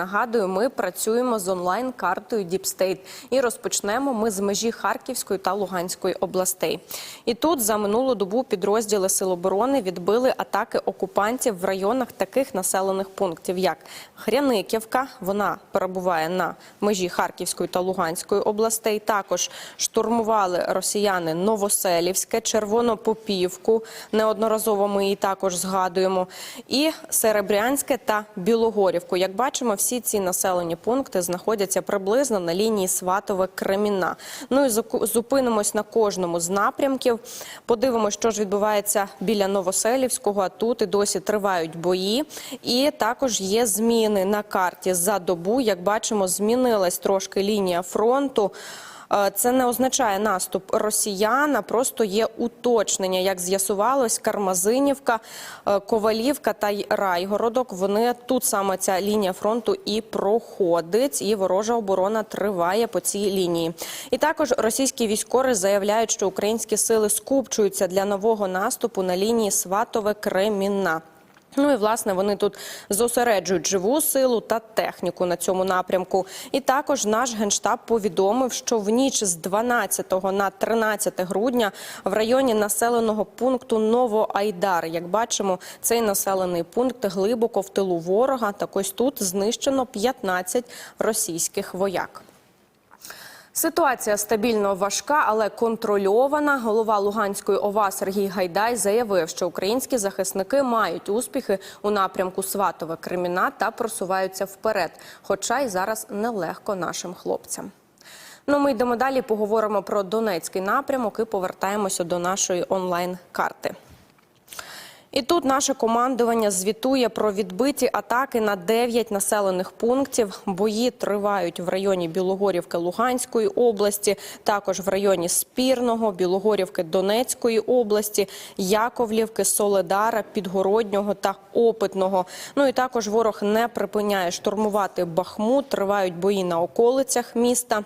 Нагадую, ми працюємо з онлайн-картою State. і розпочнемо ми з межі Харківської та Луганської областей. І тут за минулу добу підрозділи Сил оборони відбили атаки окупантів в районах таких населених пунктів, як Хряниківка. Вона перебуває на межі Харківської та Луганської областей. Також штурмували росіяни Новоселівське, Червонопопівку. Неодноразово ми її також згадуємо. І Серебрянське та Білогорівку. Як бачимо, всі ці населені пункти знаходяться приблизно на лінії Сватове Креміна. Ну і зупинимось на кожному з напрямків. Подивимось, що ж відбувається біля Новоселівського. А тут і досі тривають бої. І також є зміни на карті за добу. Як бачимо, змінилась трошки лінія фронту. Е, Це не означає наступ росіян, а просто є уточнення. Як з'ясувалось, Кармазинівка, е, Ковалівка та Райгородок. Вони тут саме ця лінія фронту і проходить, і ворожа оборона триває по цій лінії. І також російські військові заявляють, що українські сили скупчуються для нового наступу на лінії Сватове-Кремінна. Ну і власне вони тут зосереджують живу силу та техніку на цьому напрямку. І також наш генштаб повідомив, що в ніч з 12 на 13 грудня в районі населеного пункту Новоайдар, як бачимо, цей населений пункт глибоко в тилу ворога. Так ось тут знищено 15 російських вояк. Ситуація стабільно важка, але контрольована. Голова Луганської ОВА Сергій Гайдай заявив, що українські захисники мають успіхи у напрямку Сватове Креміна та просуваються вперед. Хоча й зараз нелегко нашим хлопцям. Ну, ми йдемо далі. Поговоримо про Донецький напрямок і повертаємося до нашої онлайн-карти. І тут наше командування звітує про відбиті атаки на 9 населених пунктів. Бої тривають в районі Білогорівки Луганської області, також в районі Спірного, Білогорівки Донецької області, Яковлівки, Соледара, Підгороднього та Опитного. Ну і також ворог не припиняє штурмувати Бахмут. Тривають бої на околицях міста.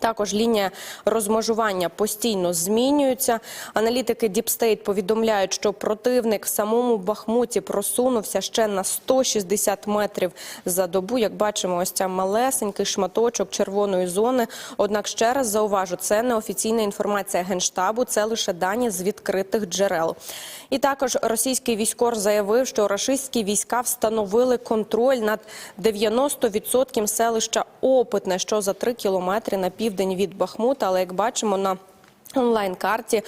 Також лінія розмежування постійно змінюється. Аналітики State повідомляють, що противник в самому Бахмуті просунувся ще на 160 метрів за добу. Як бачимо, ось ця малесенький шматочок червоної зони. Однак ще раз зауважу, це не офіційна інформація генштабу, це лише дані з відкритих джерел. І також російський військор заявив, що рашистські війська встановили контроль над 90% селища Опитне, що за 3 кілометри на південь від Бахмута. Але як бачимо на онлайн-карті.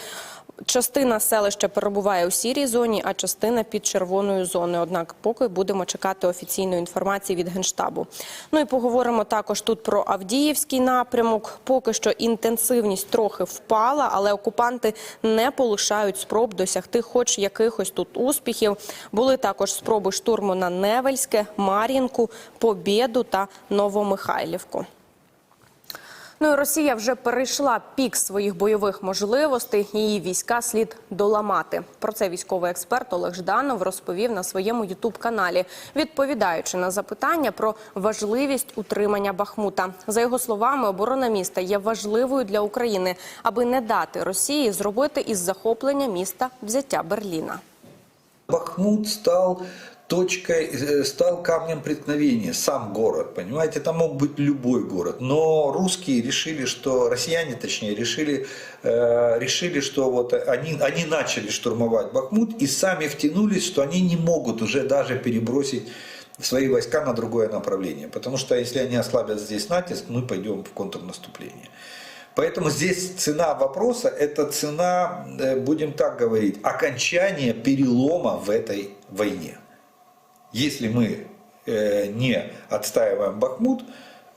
Частина селища перебуває у сірій зоні, а частина під червоною зоною. Однак, поки будемо чекати офіційної інформації від генштабу. Ну і поговоримо також тут про Авдіївський напрямок. Поки що інтенсивність трохи впала, але окупанти не полишають спроб досягти, хоч якихось тут успіхів. Були також спроби штурму на Невельське, Мар'їнку, Побєду та Новомихайлівку. Ну і Росія вже перейшла пік своїх бойових можливостей. Її війська слід доламати. Про це військовий експерт Олег Жданов розповів на своєму ютуб-каналі, відповідаючи на запитання про важливість утримання Бахмута. За його словами, оборона міста є важливою для України, аби не дати Росії зробити із захоплення міста взяття Берліна. Бахмут стал точкой, э, стал камнем преткновения, сам город, понимаете, это мог быть любой город, но русские решили, что, россияне точнее, решили, э, решили что вот они, они начали штурмовать Бахмут и сами втянулись, что они не могут уже даже перебросить свои войска на другое направление, потому что если они ослабят здесь натиск, мы пойдем в контрнаступление. Поэтому здесь цена вопроса – это цена, э, будем так говорить, окончания перелома в этой войне. Если мы э, не отстаиваем Бахмут,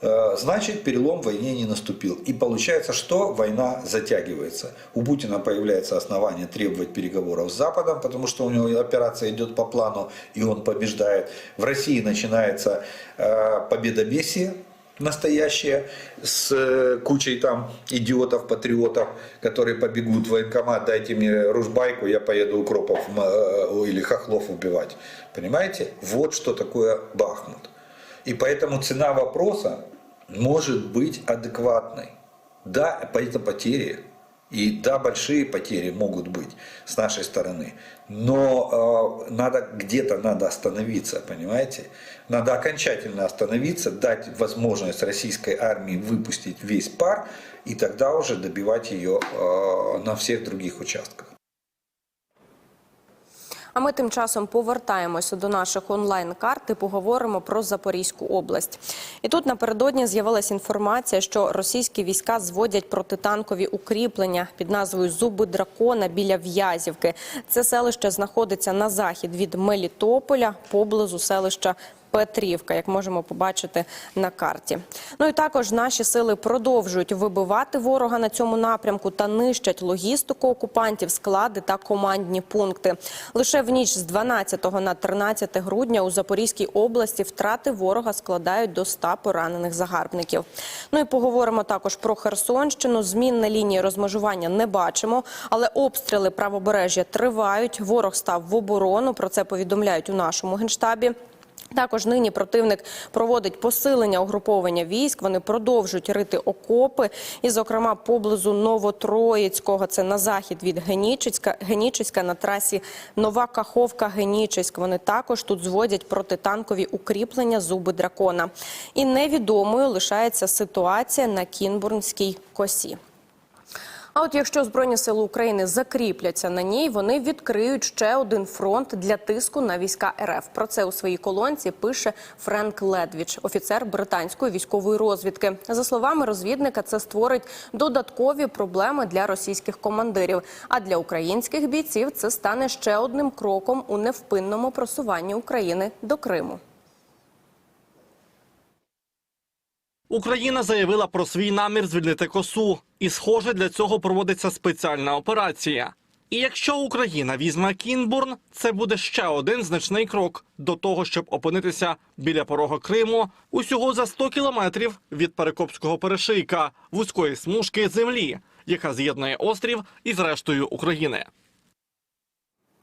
э, значит перелом в войне не наступил. И получается, что война затягивается. У Путина появляется основание требовать переговоров с Западом, потому что у него операция идет по плану, и он побеждает. В России начинается э, победобесие, настоящие с э, кучей там идиотов, патриотов, которые побегут в военкомат, дайте мне ружбайку, я поеду укропов э, или хохлов убивать. Понимаете? Вот что такое Бахмут. И поэтому цена вопроса может быть адекватной. Да, это потери, И да, большие потери могут быть с нашей стороны, но э, надо где-то надо остановиться, понимаете? Надо окончательно остановиться, дать возможность российской армии выпустить весь пар и тогда уже добивать ее э, на всех других участках. А ми тим часом повертаємося до наших онлайн-карт і поговоримо про Запорізьку область. І тут напередодні з'явилася інформація, що російські війська зводять протитанкові укріплення під назвою Зуби дракона біля В'язівки. Це селище знаходиться на захід від Мелітополя, поблизу селища. Петрівка, як можемо побачити на карті. Ну і також наші сили продовжують вибивати ворога на цьому напрямку та нищать логістику окупантів, склади та командні пункти. Лише в ніч з 12 на 13 грудня у Запорізькій області втрати ворога складають до 100 поранених загарбників. Ну і поговоримо також про Херсонщину. Змін на лінії розмежування не бачимо, але обстріли правобережжя тривають. Ворог став в оборону. Про це повідомляють у нашому генштабі. Також нині противник проводить посилення угруповання військ. Вони продовжують рити окопи, і, зокрема, поблизу Новотроїцького, це на захід від Генічеська, Генічеська на трасі Нова Каховка Генічеськ. Вони також тут зводять протитанкові укріплення зуби дракона. І невідомою лишається ситуація на Кінбурнській косі. А от якщо Збройні сили України закріпляться на ній, вони відкриють ще один фронт для тиску на війська РФ. Про це у своїй колонці пише Френк Ледвіч, офіцер британської військової розвідки. За словами розвідника, це створить додаткові проблеми для російських командирів. А для українських бійців це стане ще одним кроком у невпинному просуванні України до Криму. Україна заявила про свій намір звільнити косу, і, схоже, для цього проводиться спеціальна операція. І якщо Україна візьме Кінбурн, це буде ще один значний крок до того, щоб опинитися біля порога Криму усього за 100 кілометрів від Перекопського перешийка вузької смужки землі, яка з'єднує острів із рештою України.